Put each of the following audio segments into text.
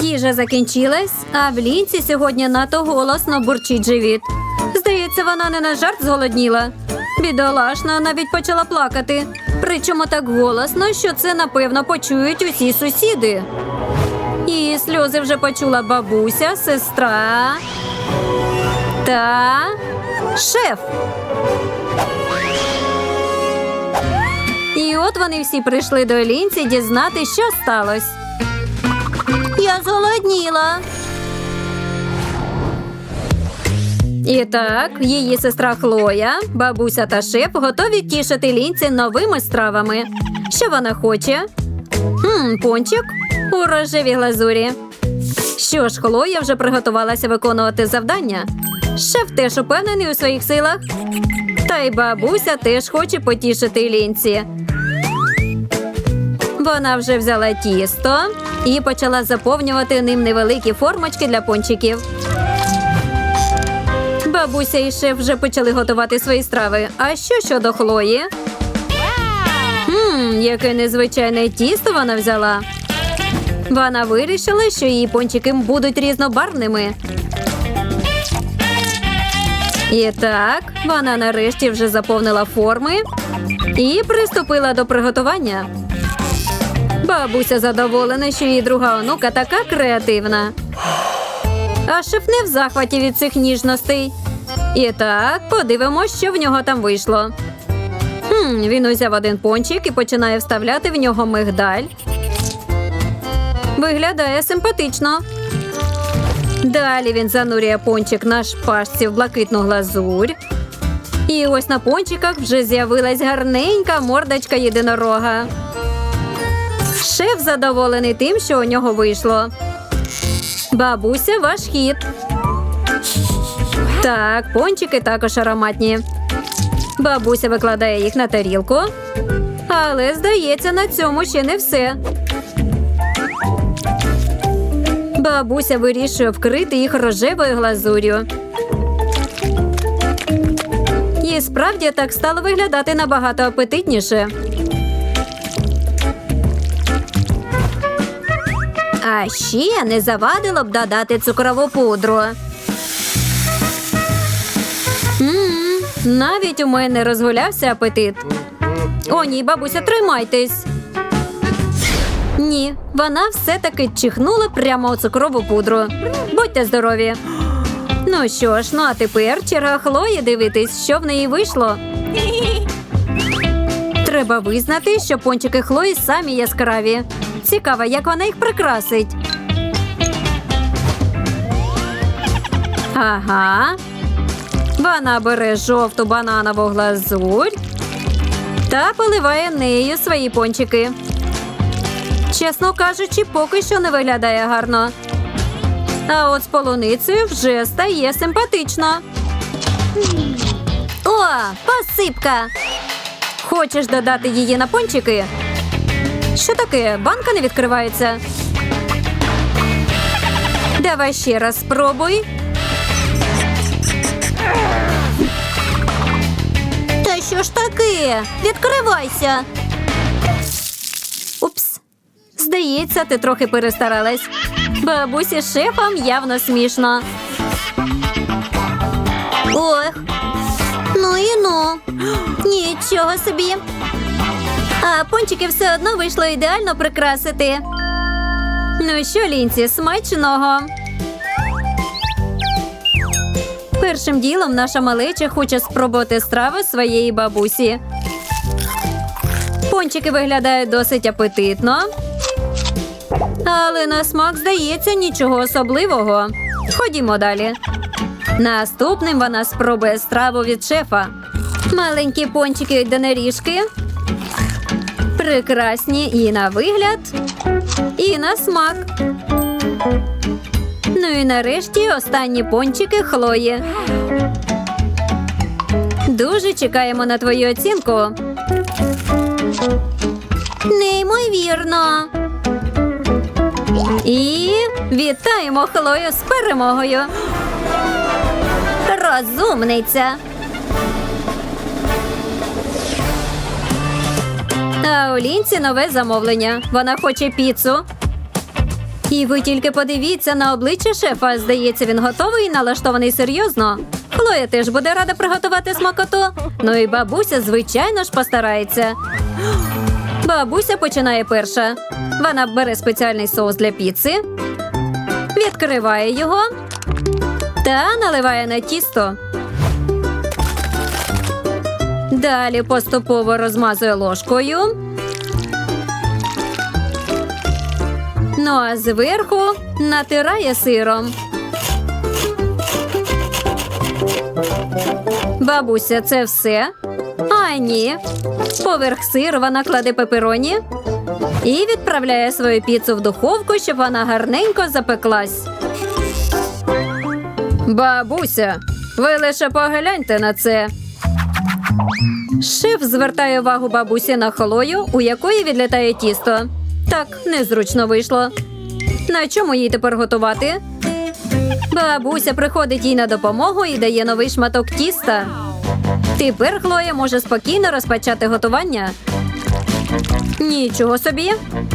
Їжа закінчилась, а в лінці сьогодні надто голосно бурчить живіт. Здається, вона не на жарт зголодніла. Бідолашна навіть почала плакати. Причому так голосно, що це напевно почують усі сусіди. Її сльози вже почула бабуся, сестра та шеф. І от вони всі прийшли до лінці дізнати, що сталося. Я зголодніла. І так, її сестра Хлоя, бабуся та шеф готові тішити лінці новими стравами. Що вона хоче? Хм, пончик у рожевій глазурі. Що ж, Хлоя вже приготувалася виконувати завдання. Шеф теж упевнений у своїх силах. Та й бабуся теж хоче потішити лінці. Вона вже взяла тісто і почала заповнювати ним невеликі формочки для пончиків. Бабуся і шеф вже почали готувати свої страви. А що щодо Хлої? Хм, яке незвичайне тісто вона взяла. Вона вирішила, що її пончики будуть різнобарвними. І так, вона нарешті вже заповнила форми і приступила до приготування. Бабуся задоволена, що її друга онука така креативна. А шеф не в захваті від цих ніжностей. І так, подивимось, що в нього там вийшло. Хм, він узяв один пончик і починає вставляти в нього мигдаль. Виглядає симпатично. Далі він занурює пончик на шпажці в блакитну глазурь. І ось на пончиках вже з'явилась гарненька мордочка єдинорога. Шеф задоволений тим, що у нього вийшло. Бабуся, ваш хід. Так, пончики також ароматні. Бабуся викладає їх на тарілку. Але, здається, на цьому ще не все. Бабуся вирішує вкрити їх рожевою глазур'ю. І справді так стало виглядати набагато апетитніше. А ще не завадило б додати цукрову пудру. м навіть у мене розгулявся апетит. О, ні, бабуся, тримайтесь. Ні, вона все-таки чихнула прямо у цукрову пудру. Будьте здорові. Ну що ж, ну а тепер черга Хлої дивитись, що в неї вийшло. Треба визнати, що пончики Хлої самі яскраві. Цікаво, як вона їх прикрасить. Ага. Вона бере жовту бананову глазурь та поливає нею свої пончики. Чесно кажучи, поки що не виглядає гарно. А от з полуницею вже стає симпатично. О, посипка! Хочеш додати її на пончики? Що таке? Банка не відкривається. Давай ще раз спробуй. Та що ж таке? Відкривайся. Упс. Здається, ти трохи перестаралась. Бабусі з шефом явно смішно. Ох. Ну і ну. Нічого собі. А пончики все одно вийшло ідеально прикрасити. Ну що, лінці, смачного. Першим ділом наша малеча хоче спробувати страви своєї бабусі. Пончики виглядають досить апетитно. Але на смак здається нічого особливого. Ходімо далі. Наступним вона спробує страву від шефа. Маленькі пончики єдиноріжки. Прекрасні і на вигляд, і на смак. Ну і нарешті останні пончики Хлої. Дуже чекаємо на твою оцінку. Неймовірно. І вітаємо Хлою з перемогою. Розумниця. А у Лінці нове замовлення. Вона хоче піцу. І ви тільки подивіться на обличчя шефа. Здається, він готовий і налаштований серйозно. Хлоя теж буде рада приготувати смакоту. Ну і бабуся, звичайно ж, постарається. Бабуся починає перша. Вона бере спеціальний соус для піци, відкриває його та наливає на тісто. Далі поступово розмазує ложкою. Ну а зверху натирає сиром. Бабуся, це все? А ні. Поверх сиру вона кладе пепероні і відправляє свою піцу в духовку, щоб вона гарненько запеклась. Бабуся, ви лише погляньте на це. Шеф звертає увагу бабусі на холою, у якої відлітає тісто. Так, незручно вийшло. На чому їй тепер готувати? Бабуся приходить їй на допомогу і дає новий шматок тіста. Тепер Хлоя може спокійно розпочати готування. Нічого собі.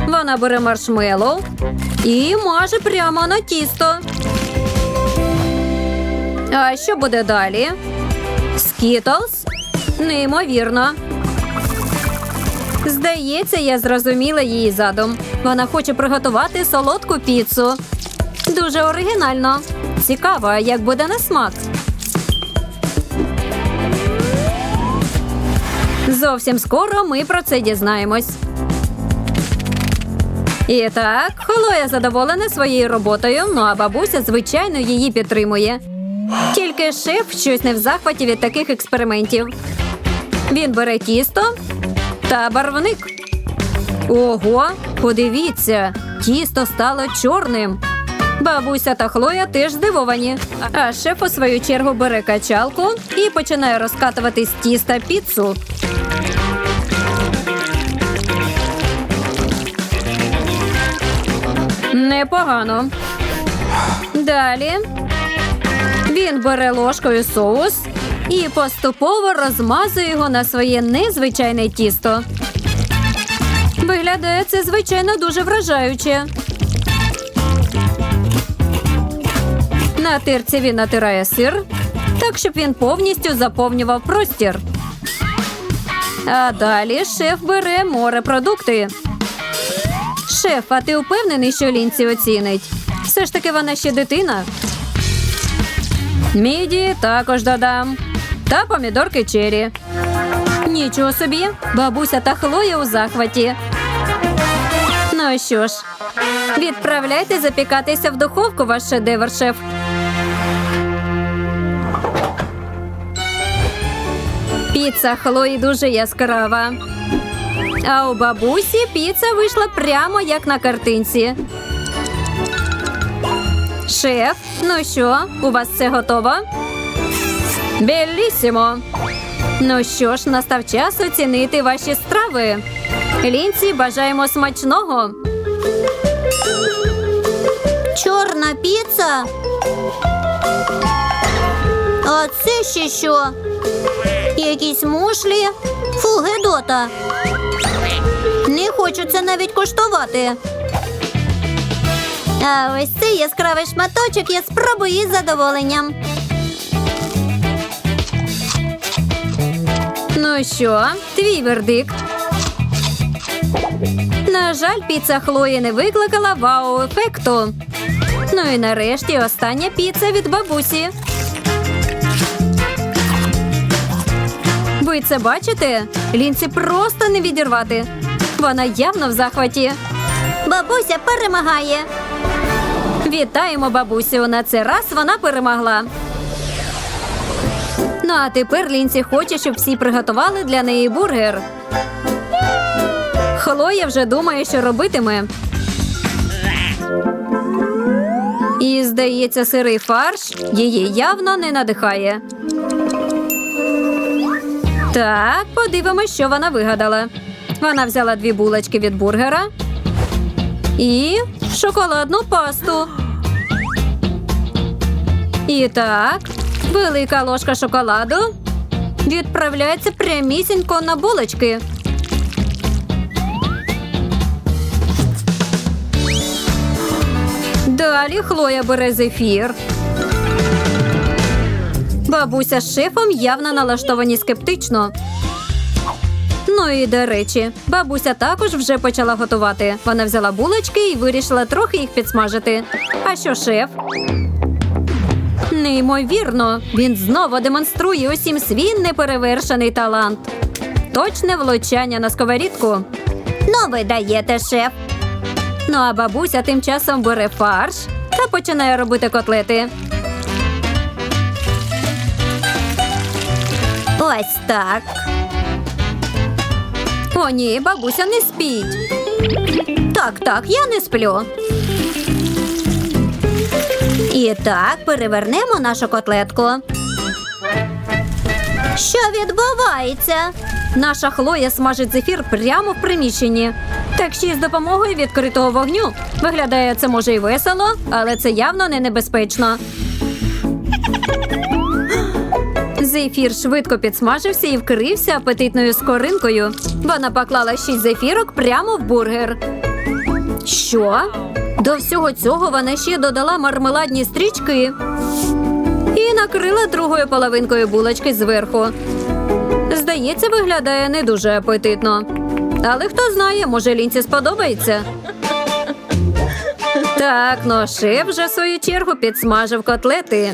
Вона бере маршмеллоу і маже прямо на тісто. А що буде далі? Скітлз? Неймовірно. Здається, я зрозуміла її задум. Вона хоче приготувати солодку піцу. Дуже оригінально. Цікаво, як буде на смак. Зовсім скоро ми про це дізнаємось. І так, Хлоя задоволена своєю роботою, ну а бабуся, звичайно, її підтримує. Тільки шеф щось не в захваті від таких експериментів. Він бере тісто та барвник. Ого, подивіться, тісто стало чорним. Бабуся та Хлоя теж здивовані. А шеф у свою чергу бере качалку і починає розкатувати з тіста піцу. Непогано. Далі він бере ложкою соус і поступово розмазує його на своє незвичайне тісто. Виглядає це, звичайно, дуже вражаюче. На тирці він натирає сир, так щоб він повністю заповнював простір. А далі шеф бере морепродукти. Шеф, а ти впевнений, що лінці оцінить? Все ж таки вона ще дитина. Міді також додам. Та помідорки чері. Нічого собі, бабуся та Хлоя у захваті. Ну що ж, відправляйте запікатися в духовку ваш шедевр, шеф. Піца Хлої дуже яскрава. А у бабусі піца вийшла прямо як на картинці. Шеф, ну що, у вас все готово? Белісімо. Ну що ж, настав час оцінити ваші страви. Лінці бажаємо смачного. Чорна піца. А це ще що? Якісь мушлі? Фу, гедота. Не хочу це навіть коштувати. А ось цей яскравий шматочок я спробую із задоволенням. Ну що, твій вердикт? На жаль, піца Хлої не викликала вау-ефекту. Ну і нарешті остання піца від бабусі. Ви це бачите? Лінці просто не відірвати. Вона явно в захваті. Бабуся перемагає. Вітаємо бабусю. На цей раз вона перемогла. Ну а тепер Лінці хоче, щоб всі приготували для неї бургер. Хлоя вже думає, що робитиме. І, здається, сирий фарш її явно не надихає. Так, подивимось, що вона вигадала. Вона взяла дві булочки від бургера і шоколадну пасту. І так, велика ложка шоколаду відправляється прямісінько на булочки. Далі Хлоя бере зефір. Бабуся з шефом явно налаштовані скептично. Ну і до речі, бабуся також вже почала готувати. Вона взяла булочки і вирішила трохи їх підсмажити. А що шеф? Неймовірно, він знову демонструє усім свій неперевершений талант. Точне влучання на сковорідку. Ну, ви даєте, шеф. Ну а бабуся тим часом бере фарш та починає робити котлети. Ось так. О, ні, бабуся не спіть. Так, так, я не сплю. І так, перевернемо нашу котлетку. Що відбувається? Наша Хлоя смажить зефір прямо в приміщенні. Так ще й з допомогою відкритого вогню. Виглядає це може й весело, але це явно не небезпечно. Зефір швидко підсмажився і вкрився апетитною скоринкою. Вона поклала шість зефірок прямо в бургер. Що? До всього цього вона ще додала мармеладні стрічки і накрила другою половинкою булочки зверху. Здається, виглядає не дуже апетитно. Але хто знає, може лінці сподобається. Так, ну шеф вже в свою чергу підсмажив котлети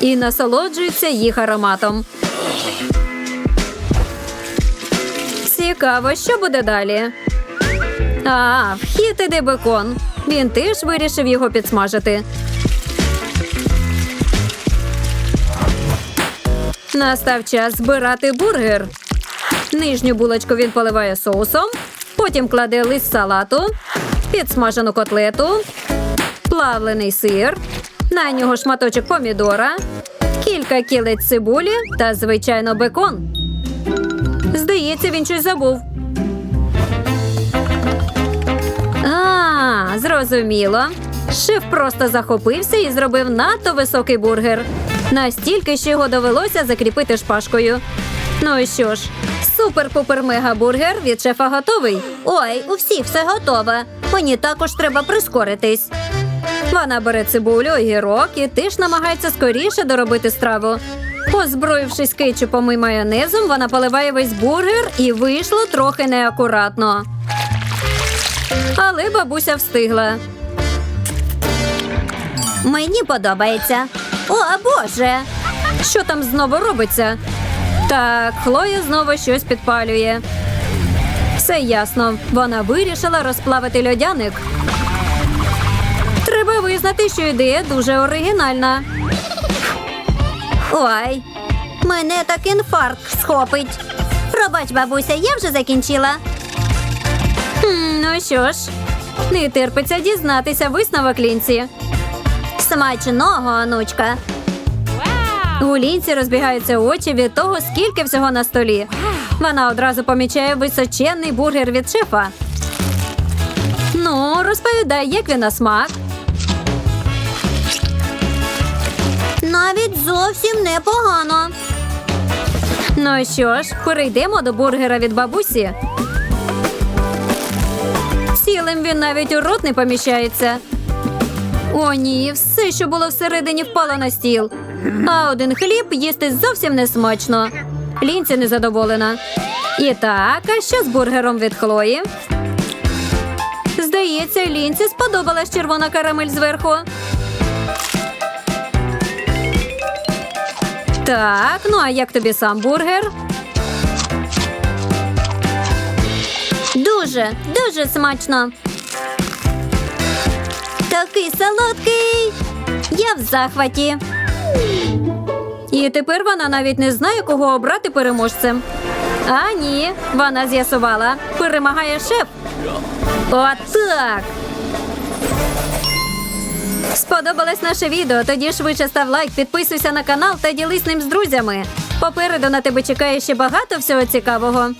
і насолоджується їх ароматом. Цікаво, що буде далі. А, вхід іде бекон. Він теж вирішив його підсмажити. Настав час збирати бургер. Нижню булочку він поливає соусом, потім кладе лист салату, підсмажену котлету, плавлений сир, на нього шматочок помідора, кілька кілець цибулі та, звичайно, бекон. Здається, він щось забув. А, зрозуміло. Шеф просто захопився і зробив надто високий бургер. Настільки, що його довелося закріпити шпажкою. Ну і що ж, супер-пупер-мега-бургер від шефа готовий. Ой, у всіх все готове. Мені також треба прискоритись. Вона бере цибулю, огірок і теж намагається скоріше доробити страву. Озброївшись кетчупом і майонезом, вона поливає весь бургер і вийшло трохи неакуратно. Але бабуся встигла. Мені подобається. О, Боже! Що там знову робиться? Так, Хлоя знову щось підпалює. Все ясно. Вона вирішила розплавити льодяник. Треба визнати, що ідея дуже оригінальна. Ой, мене так інфаркт схопить. Пробач, бабуся, я вже закінчила. Ну що ж, не терпиться дізнатися висновок лінці. Смачного, онучка. У лінці розбігаються очі від того, скільки всього на столі. Вона одразу помічає височенний бургер від шефа. Ну, розповідай, як він на смак. Навіть зовсім непогано. Ну що ж, перейдемо до бургера від бабусі. Цілим він навіть у рот не поміщається. О, ні, все, що було всередині, впало на стіл. А один хліб їсти зовсім не смачно. Лінці незадоволена. І так, а що з бургером від Хлої? Здається, Лінці сподобалась червона карамель зверху. Так, ну а як тобі сам бургер? Дуже, дуже смачно. Такий солодкий. Я в захваті. І тепер вона навіть не знає, кого обрати переможцем. А ні, вона з'ясувала. Перемагає шеф. Отак. Сподобалось наше відео? Тоді швидше став лайк, підписуйся на канал та ділись ним з друзями. Попереду на тебе чекає ще багато всього цікавого.